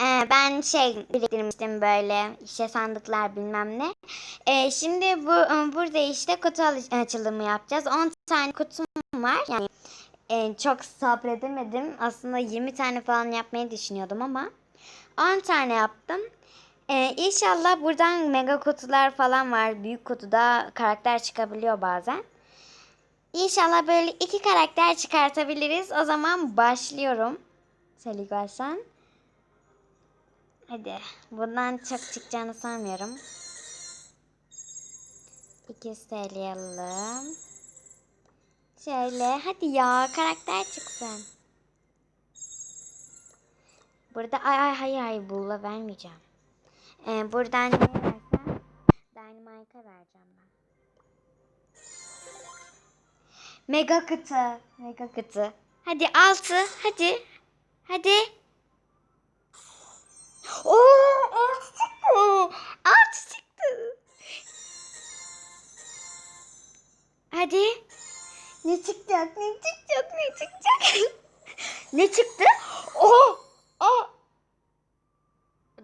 Ee, ben şey biriktirmiştim böyle işte sandıklar bilmem ne. Ee, şimdi bu burada işte kutu açılımı yapacağız. 10 tane kutum var. Yani e, çok sabredemedim. Aslında 20 tane falan yapmayı düşünüyordum ama 10 tane yaptım. Ee, inşallah buradan mega kutular falan var. Büyük kutuda karakter çıkabiliyor bazen. İnşallah böyle iki karakter çıkartabiliriz. O zaman başlıyorum. Seligasan. Hadi. Bundan çok çıkacağını sanmıyorum. 200 TL alalım. Şöyle. Hadi ya karakter çıksın. Burada ay ay hayır hayır bulla vermeyeceğim. Ee, buradan ne versem Dynamite'a vereceğim ben. Mega kutu. Mega kutu. Hadi altı. Hadi. Hadi. Oo, altı çıktı. Altı çıktı. Hadi. Ne çıkacak? Ne çıkacak? Ne çıkacak? ne çıktı?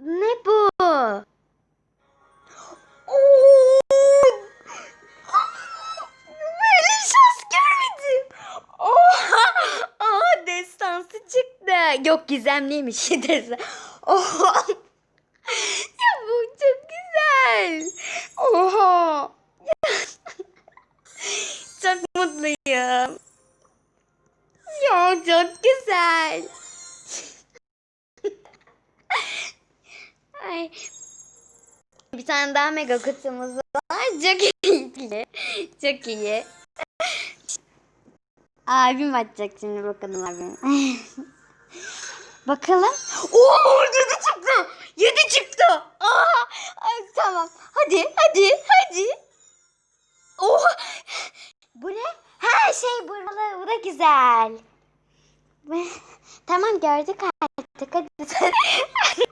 Ne bu? Oo! Aa, destansı çıktı. Yok gizemliymiş. Oha! Ya bu çok güzel. Oha! çok mutluyum. Ya çok güzel. Ay. Bir tane daha mega kutumuz var. Çok iyi. Çok iyi. Abim açacak şimdi bakalım abim. Bakalım. Oo yedi çıktı. Yedi çıktı. Aha. Ay, tamam. Hadi hadi hadi. Oha. Bu ne? Her şey buralı. Bu da güzel. tamam gördük artık. Hadi.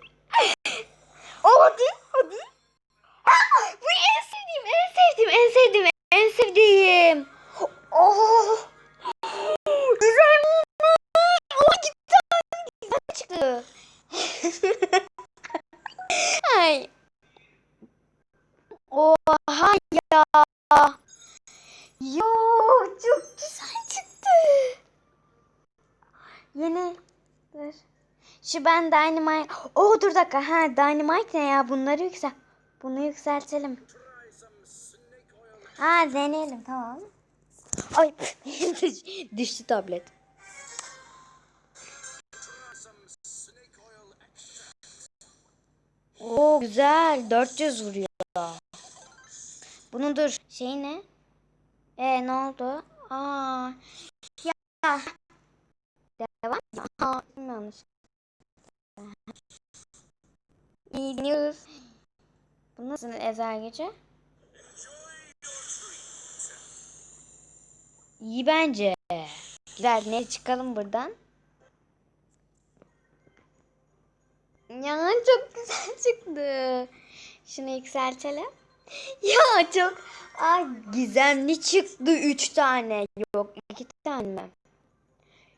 Yo çok güzel çıktı. Yeni. Dur. Şu ben Dynamite. Oh dur dakika. Ha Dynamite ne ya? Bunları yüksel. Bunu yükseltelim. Ha deneyelim tamam. Ay düştü tablet. Oo güzel 400 vuruyor. Bunun dur şey ne? E ne oldu? Aa ya devam. Aa yanlış. İyi dinliyoruz. Bu nasıl ezel gece? İyi bence. Güzel ne çıkalım buradan. Ya çok güzel çıktı. Şunu yükseltelim. Ya çok Ay gizemli çıktı 3 tane. Yok 2 tane mi?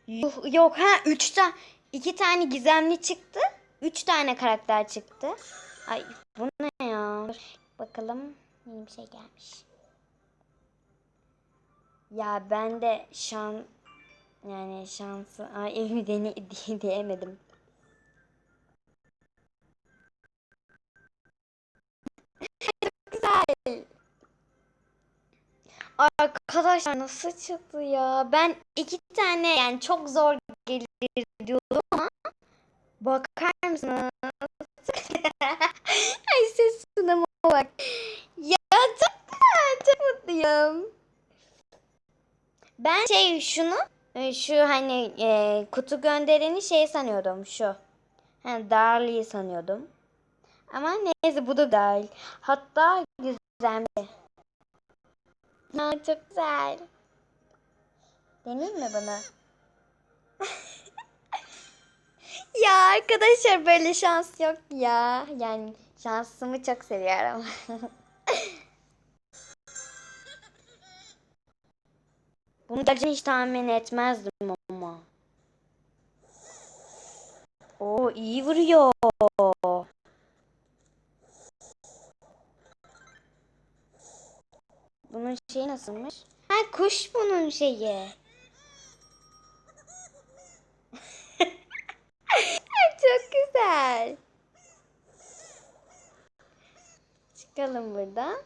Yok, yok ha 3 tane. 2 tane gizemli çıktı. 3 tane karakter çıktı. Ay bu ne ya? Bakalım yeni bir şey gelmiş. Ya ben de şan yani şansı ay evimi dene diye diyemedim. Arkadaşlar nasıl çıktı ya? Ben iki tane yani çok zor gelir diyordum ama bakar mısınız? Ay ses sunama bak. Ya çok çok mutluyum. Ben şey şunu e, şu hani e, kutu göndereni şey sanıyordum şu. Yani Darley'i sanıyordum. Ama neyse bu da dahil. Hatta güzeldi. Ya çok güzel. Deneyim mi bunu? ya arkadaşlar böyle şans yok ya. Yani şansımı çok seviyorum. Bunu gerçekten hiç tahmin etmezdim ama. Oo iyi vuruyor. Bunun şeyi nasılmış? Ha kuş bunun şeyi. Çok güzel. Çıkalım buradan.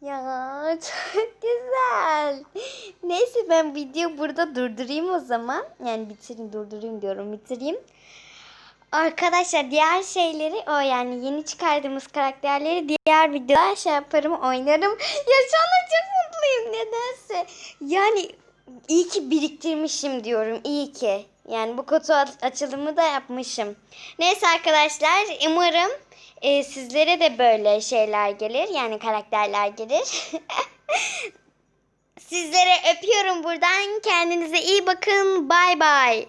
Ya çok güzel. Neyse ben video burada durdurayım o zaman. Yani bitireyim durdurayım diyorum bitireyim. Arkadaşlar diğer şeyleri o yani yeni çıkardığımız karakterleri diğer videoda şey yaparım oynarım. Ya mutluyum nedense. Yani iyi ki biriktirmişim diyorum iyi ki. Yani bu kutu aç- açılımı da yapmışım. Neyse arkadaşlar umarım e, sizlere de böyle şeyler gelir. Yani karakterler gelir. Sizlere öpüyorum buradan. Kendinize iyi bakın. Bay bay.